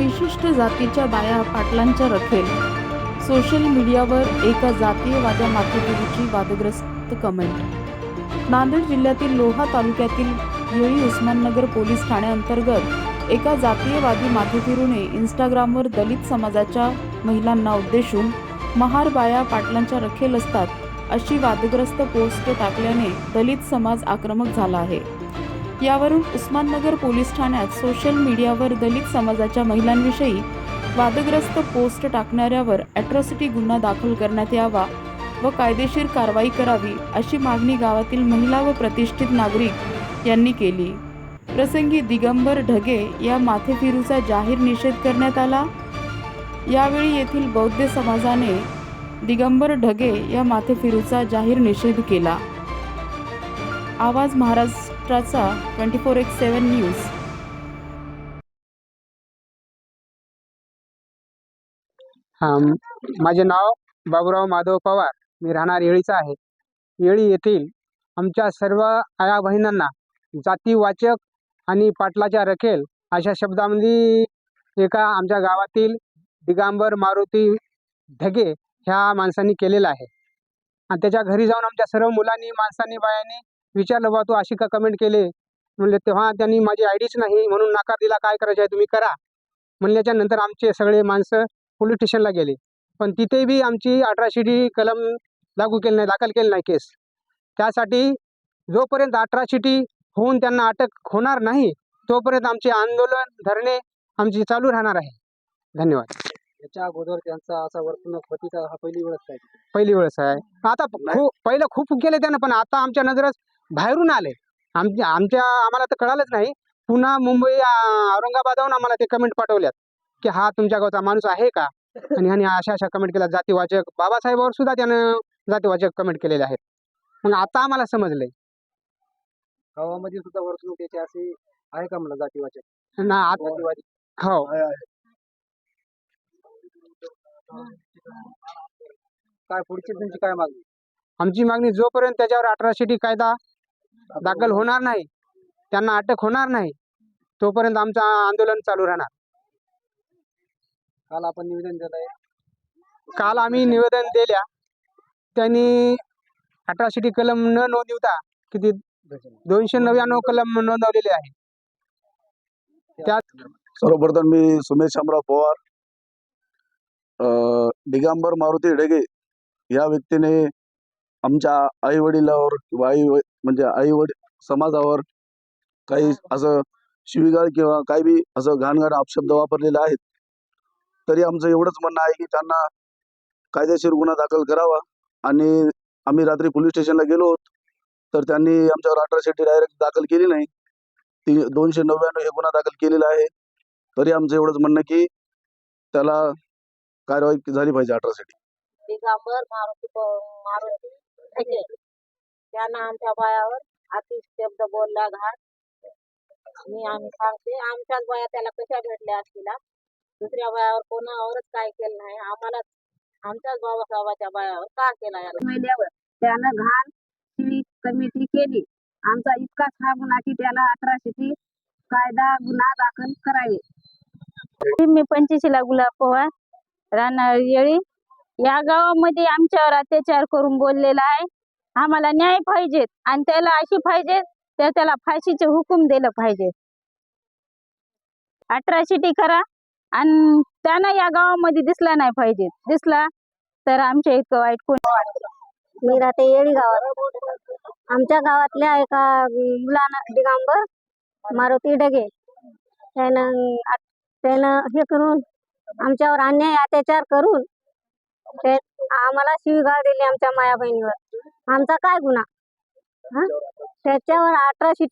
विशिष्ट जातीच्या बाया पाटलांच्या रखेल सोशल मीडियावर एका जातीयवाद्या माथेफिरूची वादग्रस्त कमेंट नांदेड जिल्ह्यातील लोहा तालुक्यातील येळी उस्माननगर पोलीस ठाण्याअंतर्गत एका जातीयवादी माथेफिरूने इंस्टाग्रामवर दलित समाजाच्या महिलांना उद्देशून महार बाया पाटलांच्या रखेल असतात अशी वादग्रस्त पोस्ट टाकल्याने दलित समाज आक्रमक झाला आहे. यावरून उस्माननगर पोलीस ठाण्यात सोशल मीडियावर दलित समाजाच्या महिलांविषयी वादग्रस्त पोस्ट टाकणाऱ्यावर ॲट्रॉसिटी गुन्हा दाखल करण्यात यावा व कायदेशीर कारवाई करावी अशी मागणी गावातील महिला व प्रतिष्ठित नागरिक यांनी केली. प्रसंगी दिगंबर ढगे या माथेफिरूचा जाहीर निषेध करण्यात आला. यावेळी येथील बौद्ध समाजाने दिगंबर ढगे या माथेफिरूचा जाहीर निषेध केला. आवाज महाराज महाराष्ट्राचा twenty four x seven news. हा माझे नाव बाबूराव माधव पवार. मी राहणार येळीचा आहे. येळी येथील आमच्या सर्व आया बहिणींना जातीवाचक आणि पाटलाच्या रखेल अशा शब्दामध्ये एका आमच्या गावातील दिगांबर मारुती ढगे ह्या माणसांनी केलेलं आहे. आणि त्याच्या घरी जाऊन आमच्या सर्व मुलांनी माणसांनी बायांनी विचारलं बा तू अशी का कमेंट केले? म्हणले तेव्हा त्यांनी माझी आयडीच नाही म्हणून नकार दिला काय करायचं आहे? तुम्ही करा. म्हणल्याच्या नंतर आमचे सगळे माणसं पोलीस स्टेशनला गेले. पण तिथे बी आमची अठराशे डी कलम लागू केली नाही दाखल केली नाही केस. त्यासाठी जोपर्यंत अठराशे होऊन त्यांना अटक होणार नाही तोपर्यंत आमचे आंदोलन धरणे आमची चालू राहणार आहे. धन्यवाद. याच्या अगोदर त्यांचा असा वर्तणूक पतीचा हा पहिली वेळच आहे. पहिली वेळेस आहे. आता खूप पहिलं खूप केले त्यानं पण आता आमच्या नजरच बाहेरून आले. आमच्या आमच्या आम्हाला तर कळालंच नाही. पुन्हा मुंबई औरंगाबादहून आम्हाला ते कमेंट पाठवल्यात. की हा तुमच्या गावचा माणूस आहे का? आणि ह्याने अशा अशा कमेंट केल्या जातीवाचक बाबासाहेबावर सुद्धा त्यानं जातीवाचक कमेंट केलेले आहेत. मग आता आम्हाला समजलंय. गावामध्ये सुद्धा वर्तणूक याची अशी आहे का म्हणलं जातीवाचक? ना आत- हो. काय पुढची तुमची काय मागणी? आमची मागणी जोपर्यंत त्याच्यावर अठराशे टी कायदा दाखल होणार नाही. त्यांना अटक होणार नाही. तोपर्यंत आमचं आंदोलन चालू राहणार. काल आपण निवेदन दिलंय काल आम्ही निवेदन दिल्या. त्यांनी अठराशे टी कलम न नोंदवता किती? दोनशे नव्याण्णव कलम नोंदवलेले आहे. त्यात सर्वप्रथम मी सुमेश शामराव पवार अ, दिगंबर मारुती ढगे या व्यक्तीने आमच्या आई वडिलावर किंवा आई म्हणजे आई वडील समाजावर काही असं शिवीगाळ किंवा काही बी असं घाणघाण अपशब्द वापरलेले आहेत. तरी आमचं एवढंच म्हणणं आहे की त्यांना कायदेशीर गुन्हा दाखल करावा आणि आम्ही रात्री पोलीस स्टेशनला गेलो होत तर त्यांनी आमच्यावर अठराशे डायरेक्ट दाखल केली नाही. ती दोनशे नव्याण्णव हे गुन्हा दाखल केलेला आहे. तरी आमचं एवढंच म्हणणं की त्याला कारवाई झाली पाहिजे अठरासाठी दिगंबर मारुती प- मारुती ढगे त्यानं आमच्या बायावर अति शब्द बोलला घाट मी आम्ही सांगते आमच्याच बाया त्याला कशा भेटल्या असतील? दुसऱ्या बायावर कोणावरच काय केलं नाही. आम्हाला आमच्याच बाबासाहेबाच्या बायावर का केला याला? महिल्यावर त्यानं घाण शिळी कमिटी केली. आमचा इतकाच हा गुन्हा की त्याला अठराशेची कायदा गुन्हा दाखल करावे. मी पंचशीला गुलाब पवार राहणार येळी या गावामध्ये आमच्यावर अत्याचार करून बोललेला आहे. आम्हाला न्याय पाहिजेत आणि त्याला अशी पाहिजे तर त्याला फाशीचे हुकूम दिलं पाहिजे. अठराशे करा आणि त्यानं या गावामध्ये दिसला नाही पाहिजे. दिसला तर आमच्या इतकं वाईट कोणी मी राहते येळी गावात. आमच्या गावातल्या एका मुलानं दिगांबर मारुती डगे त्यानं त्यानं हे करून आमच्यावर अन्याय अत्याचार करून ते आम्हाला शिवीगाळ दिली आमच्या माया बहिणीवर. आमचा काय गुन्हा? हा? त्याच्यावर अठराशे